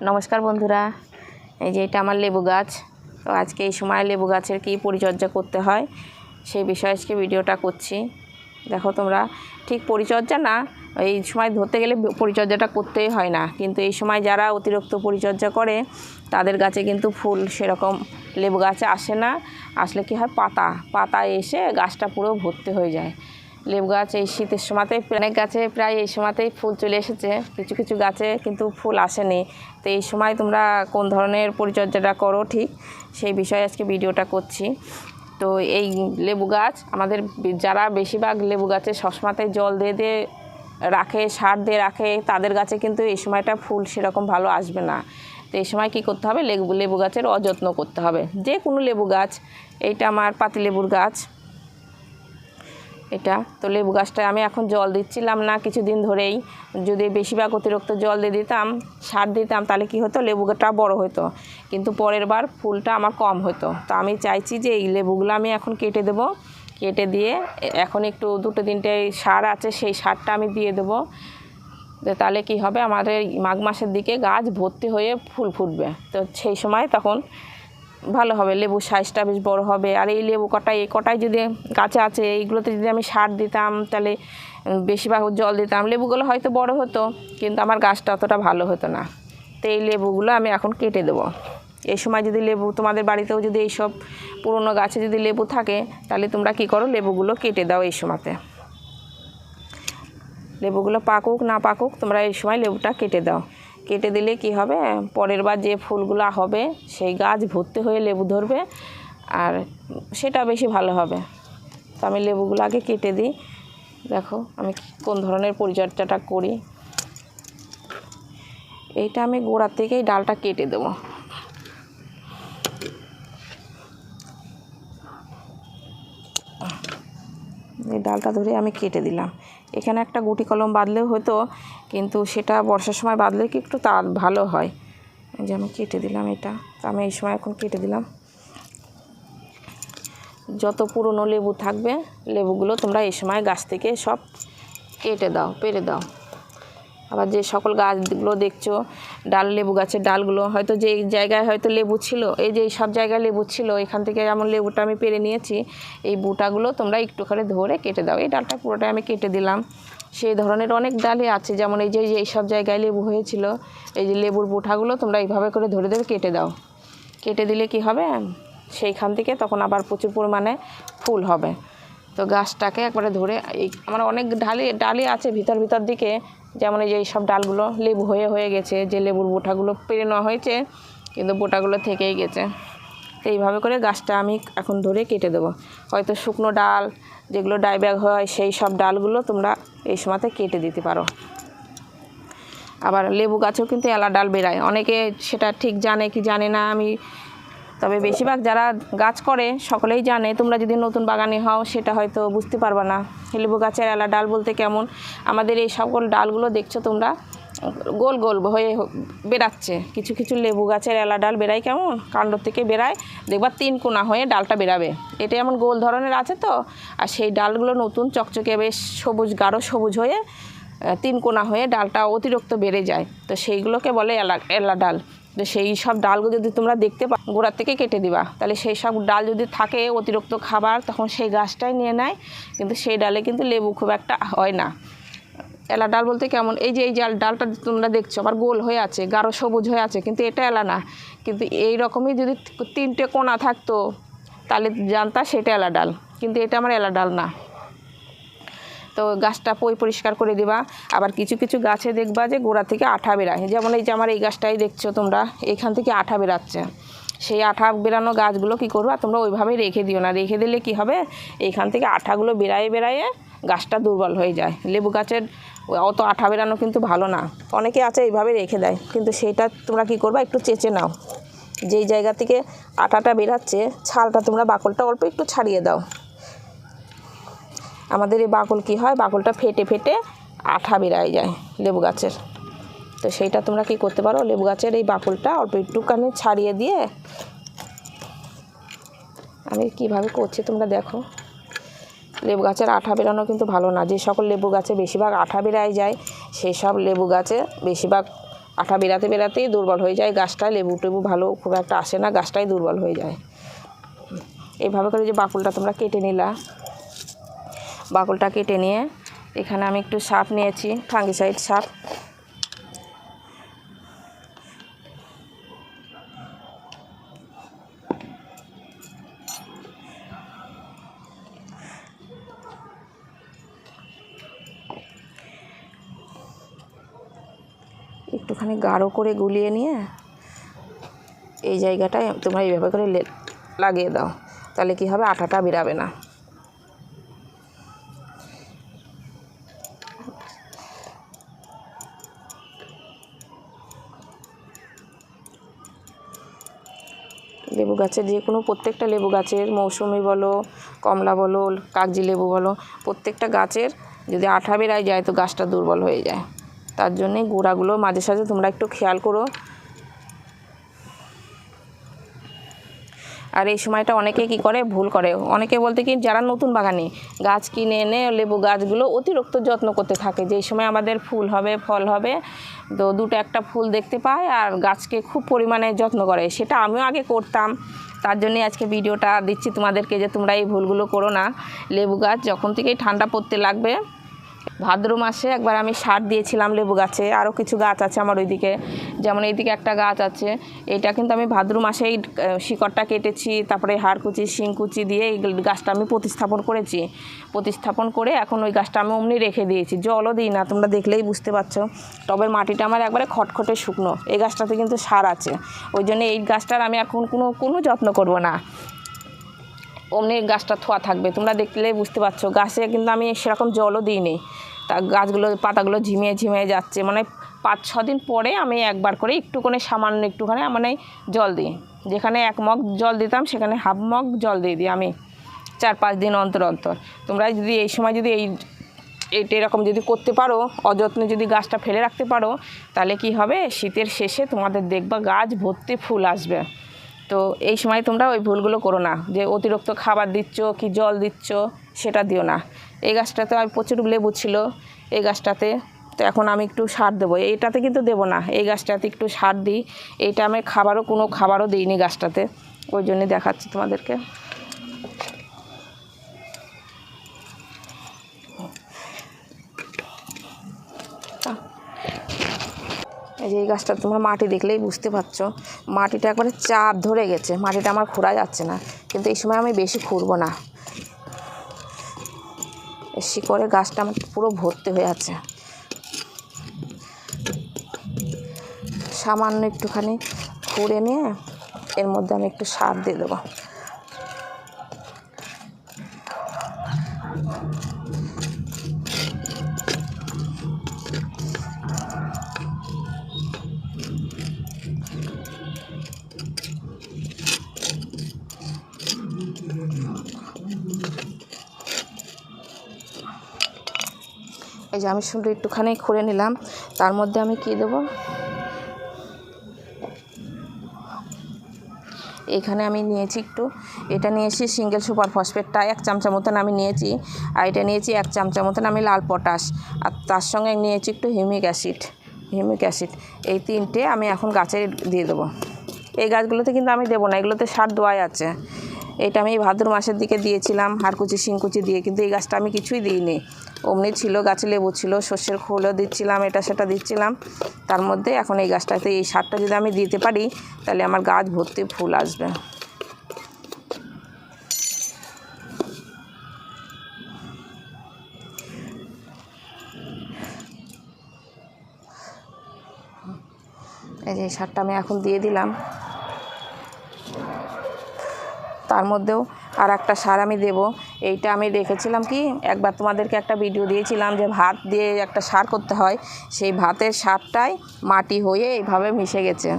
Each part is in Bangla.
নমস্কার বন্ধুরা। এই যে এটা আমার লেবু গাছ। তো আজকে এই সময় লেবু গাছের কী পরিচর্যা করতে হয় সেই বিষয়ে আজকে ভিডিওটা করছি। দেখো তোমরা, ঠিক পরিচর্যা না, এই সময় ধরতে গেলে পরিচর্যাটা করতেই হয় না। কিন্তু এই সময় যারা অতিরিক্ত পরিচর্যা করে, তাদের গাছে কিন্তু ফুল সেরকম লেবু গাছে আসে না। আসলে কি হয়, পাতা পাতা এসে গাছটা পুরো ভর্তি হয়ে যায়। লেবু গাছ এই শীতের সময়তে, অনেক গাছে প্রায় এই সময়তেই ফুল চলে এসেছে। কিছু কিছু গাছে কিন্তু ফুল আসেনি। তো এই সময় তোমরা কোন ধরনের পরিচর্যাটা করো ঠিক? সেই বিষয়ে আজকে ভিডিওটা করছি। তো এই লেবু গাছ, আমাদের যারা বেশিরভাগ লেবু গাছে সবসময়তে জল দিয়ে দিয়ে রাখে, সার দিয়ে রাখে, তাদের গাছে কিন্তু এই সময়টা ফুল সেরকম ভালো আসবে না। তো এই সময় কী করতে হবে? লেবু লেবু গাছের অযত্ন করতে হবে। যে কোনো লেবু গাছ, এইটা আমার পাতিলেবুর গাছ। এটা। তো লেবু গাছটা আমি এখন জল দিচ্ছিলাম না কিছুদিন ধরেই। যদি বেশিরভাগ অতিরিক্ত জল দিয়ে দিতাম, সার দিতাম, তাহলে কি হতো? লেবুটা বড় হতো কিন্তু পরের বার ফুলটা আমার কম হতো তো আমি চাইছি যে এই লেবুগুলো আমি এখন কেটে দেবো। কেটে দিয়ে এখন একটু দুটো তিনটে সার আছে, সেই সারটা আমি দিয়ে দেবো। তাহলে কি হবে? আমাদের মাঘ মাসের দিকে গাছ ভর্তি হয়ে ফুল ফুটবে। তো সেই সময় তখন ভালো হবে, লেবু সাইজটা বেশ বড় হবে। আর এই লেবু কটাই, এই কটাই যদি গাছে আছে, এইগুলোতে যদি আমি সার দিতাম, তাহলে বেশিরভাগ জল দিতাম। লেবুগুলো হয়তো বড় হতো, কিন্তু আমার গাছটা অতটা ভালো হতো না। তো এই লেবুগুলো আমি এখন কেটে দেবো। এই সময় যদি লেবু, তোমাদের বাড়িতেও যদি এইসব পুরনো গাছে যদি লেবু থাকে, তাহলে তোমরা কি করো, লেবুগুলো কেটে দাও এই সময়তে। লেবুগুলো পাকুক, না পাকুক, তোমরা এই সময় লেবুটা কেটে দাও। কেটে দিলে কি হবে? পরের বার যে ফুলগুলো হবে, সেই গাছ ভর্তি হয়ে লেবু ধরবে, আর সেটা বেশি ভালো হবে। তো আমি লেবুগুলো আগে কেটে দিই। দেখো, আমি কোন ধরনের পরিচর্যাটা করি। এইটা আমি গোড়া থেকেই ডালটা কেটে দেবো। এই ডালটা ধরে আমি কেটে দিলাম। এখানে একটা গুটি কলম বাঁধলেও হতো, কিন্তু সেটা বর্ষার সময় বাঁধলে কি একটু তার ভালো হয়। যে আমি কেটে দিলাম এটা। আমি এই সময় এখন কেটে দিলাম। যত পুরনো লেবু থাকবে, লেবুগুলো তোমরা এই সময় গাছ থেকে সব কেটে দাও, পেরে দাও। আবার যে সকল গাছগুলো দেখছ, ডাল, লেবু গাছের ডালগুলো, হয়তো যে জায়গায় হয়তো লেবু ছিল, এই যে সব জায়গায় লেবু ছিল, এখান থেকে যেমন লেবুটা আমি পেরে নিয়েছি, এই বুটাগুলো তোমরা একটু করে ধরে কেটে দাও। এই ডালটা পুরোটাই আমি কেটে দিলাম। সেই ধরনের অনেক ডালই আছে, যেমন এই যে এই যে এই সব জায়গায় লেবু হয়েছিল, এই যে লেবুর বুটাগুলো তোমরা এইভাবে করে ধরে ধরে কেটে দাও। কেটে দিলে কি হবে? সেইখান থেকে তখন আবার প্রচুর পরিমাণে ফুল হবে। তো গাছটাকে একবারে ধরে, এই আমার অনেক ডালি ডালি আছে ভিতর ভিতর দিকে যেমন এই যে সব ডালগুলো লেবু হয়ে হয়ে গেছে, যে লেবুর বোটাগুলো পেরে নেওয়া হয়েছে, কিন্তু বোটাগুলো থেকেই গেছে। তো এইভাবে করে গাছটা আমি এখন ধরে কেটে দেবো। হয়তো শুকনো ডাল, যেগুলো ডাইব্যাগ হয়, সেই সব ডালগুলো তোমরা এই সময়তে কেটে দিতে পারো। আবার লেবু গাছেও কিন্তু এলা ডাল বেরায়। অনেকে সেটা ঠিক জানে কি জানে না, আমি তবে বেশিরভাগ যারা গাছ করে সকলেই জানে তোমরা যদি নতুন বাগানে হও সেটা হয়তো বুঝতে পারবে না। লেবু গাছের এলা ডাল বলতে কেমন? আমাদের এই সকল ডালগুলো দেখছ তোমরা? গোল গোল হয়ে বেরাচ্ছে কিছু কিছু লেবু গাছের এলা ডাল বেরায় কেমন? কাণ্ড থেকে বেরায় দেখবা তিন কোনা হয়ে ডালটা বেরাবে এটা এমন গোল ধরনের আছে তো? আর সেই ডালগুলো নতুন চকচকে বেশ সবুজ গাঢ় সবুজ হয়ে তিন কোনা হয়ে ডালটা অতিরিক্ত বেড়ে যায়। তো সেইগুলোকে বলে এলা এলা ডাল। তো সেই সব ডালগুলো যদি তোমরা দেখতে পা গোড়ার থেকে কেটে দিবা। তাহলে সেই সব ডাল যদি থাকে অতিরিক্ত খাবার, তখন সেই গাছটাই নিয়ে নেয়। কিন্তু সেই ডালে কিন্তু লেবু খুব একটা হয় না। এলা ডাল বলতে কেমন? এই যে, এই জাল ডালটা তোমরা দেখছ, আবার গোল হয়ে আছে, গাঢ় সবুজ হয়ে আছে, কিন্তু এটা এলা না। কিন্তু এই রকমই যদি তিনটে কোনা থাকতো, তাহলে জানতা সেটা এলা ডাল। কিন্তু এটা আমার এলা ডাল না। তো গাছটা পই পরিষ্কার করে দিবা। আবার কিছু কিছু গাছে দেখবা যে গোড়া থেকে আঠা বেরায়। যেমন এই যে আমার এই গাছটাই দেখছ তোমরা, এখান থেকে আঠা বেরাচ্ছে। সেই আঠা বেরানো গাছগুলো কী করবা, তোমরা ওইভাবেই রেখে দিও না। রেখে দিলে কি হবে, এইখান থেকে আঠাগুলো বেরায়ে বেরায়ে গাছটা দুর্বল হয়ে যায়। লেবু গাছের অত আঠা বেরানো কিন্তু ভালো না। অনেকে আছে এইভাবে রেখে দেয়, কিন্তু সেইটা তোমরা কি করবা, একটু চেঁচে নাও। যেই জায়গা থেকে আটাটা বেরাচ্ছে, ছালটা তোমরা বাকলটা অল্প একটু ছাড়িয়ে দাও। আমাদের এই বাকল কি হয়? বাকলটা ফেটে ফেটে আঠা বেরায় যায় লেবু গাছের। তো সেইটা তোমরা কি করতে পারো? লেবু গাছের এই বাকলটা অল্প একটুখানি ছাড়িয়ে দিয়ে আমি কীভাবে করছি তোমরা দেখো। লেবু গাছের আঠা বেরানো কিন্তু ভালো না। যে সকল লেবু গাছে বেশিরভাগ আঠা বেরায় যায় সেই সব লেবু গাছে বেশিরভাগ আঠা বেরাতে বেরাতেই দুর্বল হয়ে যায়। গাছটায় লেবু টেবু ভালো খুব একটা আসে না, গাছটাই দুর্বল হয়ে যায়। এইভাবে করে যে বাকুলটা তোমরা কেটে নিলা। বাকুলটা কেটে নিয়ে এখানে আমি একটু সাপ নিয়েছি, ফাঙ্গিসাইড সাপ। একটুখানি গাঢ় করে গুলিয়ে নিয়ে এই জায়গাটায় তোমরা এইভাবে করে লাগিয়ে দাও, তাহলে কি হবে? আঠাটা বেরাবে না। লেবু গাছের যে কোনো প্রত্যেকটা লেবু গাছের মৌসুমি বলো, কমলা বলো, কাগজি লেবু বলো, প্রত্যেকটা গাছের যদি আঠা বেড়ায় যায় তো গাছটা দুর্বল হয়ে যায়। তার জন্যে গোড়াগুলো মাঝে সাঝে তোমরা একটু খেয়াল করো। আর এই সময়টা অনেকে কি করে? ভুল করে। অনেকে বলতে কি, যারা নতুন বাগানে গাছ কিনে এনে লেবু গাছগুলো অতিরিক্ত যত্ন করতে থাকে, যে সময় আমাদের ফুল হবে, ফল হবে, তো দুটো একটা ফুল দেখতে পায় আর গাছকে খুব পরিমাণে যত্ন করে। সেটা আমিও আগে করতাম। তার জন্যে আজকে ভিডিওটা দিচ্ছি তোমাদেরকে যে তোমরা এই ভুলগুলো করো না। লেবু গাছ যখন থেকেই ঠান্ডা পড়তে লাগবে ভাদ্র মাসে একবার আমি সার দিয়েছিলাম লেবু গাছে। আরও কিছু গাছ আছে আমার ওইদিকে। যেমন এইদিকে একটা গাছ আছে। এটা কিন্তু আমি ভাদ্র মাসেই শিকড়টা কেটেছি, তারপরে হাড়কুচি শিংকুচি দিয়ে এই গাছটা আমি প্রতিস্থাপন করেছি। প্রতিস্থাপন করে এখন ওই গাছটা আমি অমনি রেখে দিয়েছি। জলও দিই না, তোমরা দেখলেই বুঝতে পারছ। টবের মাটিটা আমার একবারে খটখটে শুকনো। এই গাছটাতে কিন্তু সার আছে। ওই জন্য এই গাছটার আমি এখন কোনো কোনো যত্ন করব না। অমনি গাছটা থোয়া থাকবে। তোমরা দেখলে বুঝতে পারছ। গাছে কিন্তু আমি সেরকম জলও দিইনি। তা গাছগুলো, পাতাগুলো ঝিমিয়ে ঝিমিয়ে যাচ্ছে। মানে পাঁচ ছ দিন পরে আমি একবার করে একটুখানি সামান্য একটুখানি মানে জল দিই। যেখানে এক মগ জল দিতাম, সেখানে হাফ মগ জল দিয়ে দিই আমি চার, পাঁচ দিন অন্তর অন্তর। তোমরা যদি এই সময় যদি এই এইটা এরকম যদি করতে পারো, অযত্নে যদি গাছটা ফেলে রাখতে পারো, তাহলে কি হবে? শীতের শেষে তোমাদের দেখবা গাছ ভর্তি ফুল আসবে। তো এই সময় তোমরা ওই ভুলগুলো করো না। যে অতিরিক্ত খাবার দিচ্ছ, কি জল দিচ্ছ, সেটা দিও না। এই গাছটাতে আমি প্রচুর লেবু ছিল, এই গাছটাতে। তো এখন আমি একটু সার দেবো। এইটাতে কিন্তু দেবো না, এই গাছটাতে একটু সার দিই। এইটা আমি খাবারও, কোনো খাবারও দিইনি গাছটাতে। ওই জন্যে দেখাচ্ছি তোমাদেরকে। এই যে এই গাছটা তোমরা মাটি দেখলেই বুঝতে পারছ। মাটিটা একবারে চাপ ধরে গেছে। মাটিটা আমার খোঁড়া যাচ্ছে না। কিন্তু এই সময় আমি বেশি খুঁড়বো না। শিকড়ে গাছটা আমার পুরো ভর্তি হয়ে আছে। সামান্য একটুখানি খুঁড়ে নিয়ে এর মধ্যে আমি একটু সার দিয়ে দেবো। এই যে আমি শুধু একটুখানি খুঁড়ে নিলাম, তার মধ্যে আমি কী দেবো? এখানে আমি নিয়েছি একটু, এটা নিয়েছি সিঙ্গেল সুপার ফসফেটটা, এক চামচা মতন আমি নিয়েছি, আর এটা নিয়েছি এক চামচা মতন আমি লাল পটাশ, আর তার সঙ্গে নিয়েছি একটু হিউমিক অ্যাসিড হিউমিক অ্যাসিড, এই তিনটে আমি এখন গাছে দিয়ে দেবো। এই গাছগুলোতে কিন্তু আমি দেবো না, এগুলোতে সার দেওয়াই আছে। এটা আমি ভাদ্র মাসের দিকে দিয়েছিলাম হাড়কুচি শিংকুচি দিয়ে, কিন্তু এই গাছটা আমি কিছুই দিইনি। অমনি ছিল, গাছে লেবু ছিল, সর্ষের খোলও দিচ্ছিলাম, এটা সেটা দিচ্ছিলাম। তার মধ্যে এখন এই গাছটাতে এই সারটা যদি আমি দিতে পারি, তাহলে আমার গাছ ভর্তি ফুল আসবে। এই যে সারটা আমি এখন দিয়ে দিলাম। তার মধ্যেও আর একটা সার আমি দেব। এইটা আমি রেখেছিলাম কি, একবার তোমাদেরকে একটা ভিডিও দিয়েছিলাম যে ভাত দিয়ে একটা সার করতে হয়। সেই ভাতের সারটাই মাটি হয়ে এইভাবে মিশে গেছে।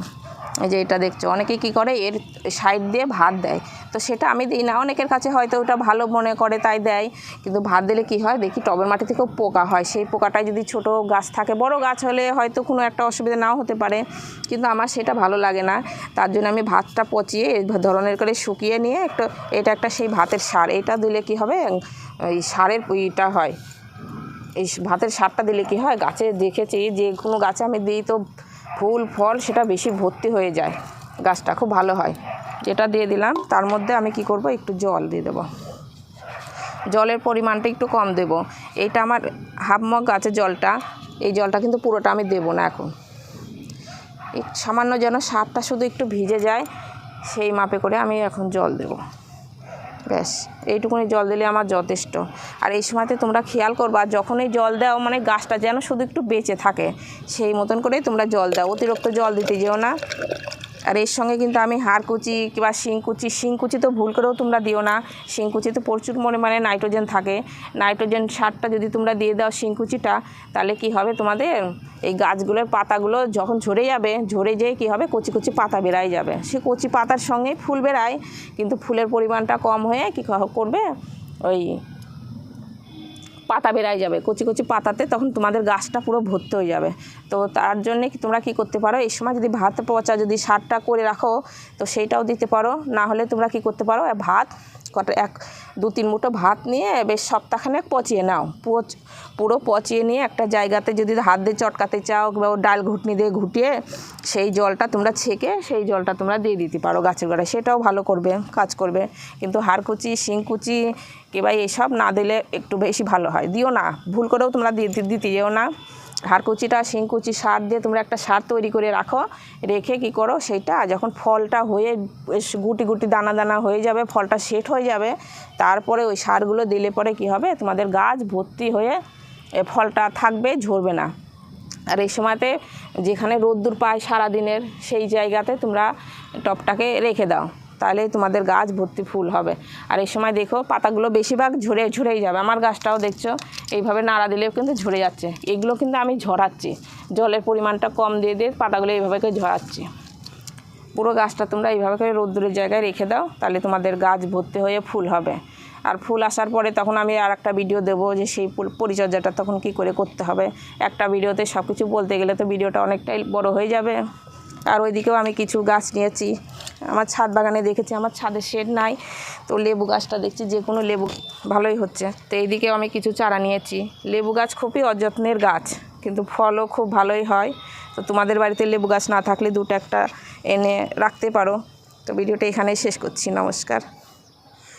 যে এটা দেখছ। অনেকে কি করে, এর সাইড দিয়ে ভাত দেয়। তো সেটা আমি দিই না। অনেকের কাছে হয়তো ওটা ভালো মনে করে, তাই দেয়। কিন্তু ভাত দিলে কি হয়, দেখি টবের মাটি থেকেও পোকা হয়। সেই পোকাটায় যদি ছোট গাছ থাকে, বড় গাছ হলে হয়তো কোনো একটা অসুবিধা নাও হতে পারে। কিন্তু আমার সেটা ভালো লাগে না। তার জন্য আমি ভাতটা পচিয়ে, এই ধরনের করে শুকিয়ে নিয়ে একটু, এটা একটা সেই ভাতের সার। এটা দিলে কি হবে এই সারের ইটা হয়। এই ভাতের সারটা দিলে কি হয়, গাছে দেখেছি যে কোনো গাছে আমি দিই তো ফুল, ফল সেটা বেশি ভর্তি হয়ে যায়। গাছটা খুব ভালো হয়। যেটা দিয়ে দিলাম, তার মধ্যে আমি কি করব? একটু জল দিয়ে দেবো। জলের পরিমাণটা একটু কম দেব। এইটা আমার হাফ মগ আছে জলটা। এই জলটা কিন্তু পুরোটা আমি দেবো না এখন। সামান্য যেন সারটা শুধু একটু ভিজে যায়, সেই মাপে করে আমি এখন জল দেবো। ব্যাস, এইটুকুনি জল দিলে আমার যথেষ্ট। আর এই সময়তে তোমরা খেয়াল করবা, যখনই জল দাও মানে গাছটা যেন শুধু একটু বেঁচে থাকে, সেই মতন করেই তোমরা জল দাও। অতিরিক্ত জল দিতে যেও না। আর এর সঙ্গে কিন্তু আমি হাড়কুচি কিংবা শিংকুচি শিংকুচি তো ভুল করেও তোমরা দিও না। শিংকুচিতে প্রচুর পরিমাণে নাইট্রোজেন থাকে। নাইট্রোজেন সারটা যদি তোমরা দিয়ে দাও শিংকুচিটা, তাহলে কি হবে তোমাদের? এই গাছগুলোর পাতাগুলো যখন ঝরে যাবে, ঝরে যেয়ে কী হবে? কচি কচি পাতা বেরাই যাবে। সে কচি পাতার সঙ্গে ফুল বেরায় কিন্তু ফুলের পরিমাণটা কম হয়ে কী, করবে? ওই পাতা বেরাই যাবে, কচি কচি পাতাতে তখন তোমাদের গাছটা পুরো ভর্তি হয়ে যাবে। তো তার জন্যে তোমরা কি করতে পারো, এই সময় যদি ভাত পচা যদি সারটা করে রাখো, তো সেইটাও দিতে পারো, না হলে তোমরা কি করতে পারো ভাত কটা এক দু তিন মুঠো ভাত নিয়ে বেশ সপ্তাহখানেক পচিয়ে নাও। পচ, পুরো পচিয়ে নিয়ে একটা জায়গাতে যদি হাত দিয়ে চটকাতে চাও বা ও ডাল ঘুটনি দিয়ে ঘুটিয়ে সেই জলটা তোমরা ছেঁকে সেই জলটা তোমরা দিয়ে দিতে পারো গাছের গোড়ায়। সেটাও ভালো করবে, কাজ করবে। কিন্তু হাড়কুচি, শিংকুচি কিংবা এসব না দিলে একটু বেশি ভালো হয়। দিও না, ভুল করেও তোমরা দিতে দিতে যেও না। হাড়কুচিটা, শিংকুচি সার দিয়ে তোমরা একটা সার তৈরি করে রাখো, রেখে কি করো সেইটা যখন ফলটা হয়ে গুটি গুটি, দানা দানা হয়ে যাবে, ফলটা সেট হয়ে যাবে তারপরে ওই সারগুলো দিলে পরে কি হবে? তোমাদের গাছ ভর্তি হয়ে ফলটা থাকবে, ঝরবে না। আর এই সময়তে যেখানে রোদ্দুর পায় সারাদিনের, সেই জায়গাতে তোমরা টপটাকে রেখে দাও। তাহলে তোমাদের গাছ ভর্তি ফুল হবে। আর এই সময় দেখো, পাতাগুলো বেশিরভাগ ঝরে, ঝরেই যাবে। আমার গাছটাও দেখছ, এইভাবে নাড়া দিলেও কিন্তু ঝরে যাচ্ছে। এগুলো কিন্তু আমি ঝরাচ্ছি। জলের পরিমাণটা কম দিয়ে দিয়ে পাতাগুলো এইভাবে ঝরাচ্ছি। পুরো গাছটা তোমরা এইভাবে করে রোদ্দুরের জায়গায় রেখে দাও, তাহলে তোমাদের গাছ ভর্তি হয়ে ফুল হবে। আর ফুল আসার পরে তখন আমি আর একটা ভিডিও দেবো যে সেই ফুল পরিচর্যাটা তখন কি করে করতে হবে। একটা ভিডিওতে সব কিছু বলতে গেলে তো ভিডিওটা অনেকটাই বড় হয়ে যাবে। আর ওইদিকেও আমি কিছু গাছ নিয়েছি। আমার ছাদ বাগানে দেখেছি, আমার ছাদে শেড নাই, তো লেবু গাছটা দেখছি যে কোনো লেবু ভালোই হচ্ছে। তো এইদিকেও আমি কিছু চারা নিয়েছি। লেবু গাছ খুবই অযত্নের গাছ। কিন্তু ফলও খুব ভালোই হয়। তো তোমাদের বাড়িতে লেবু গাছ না থাকলে দুটো একটা এনে রাখতে পারো। তো ভিডিওটা এখানেই শেষ করছি। নমস্কার।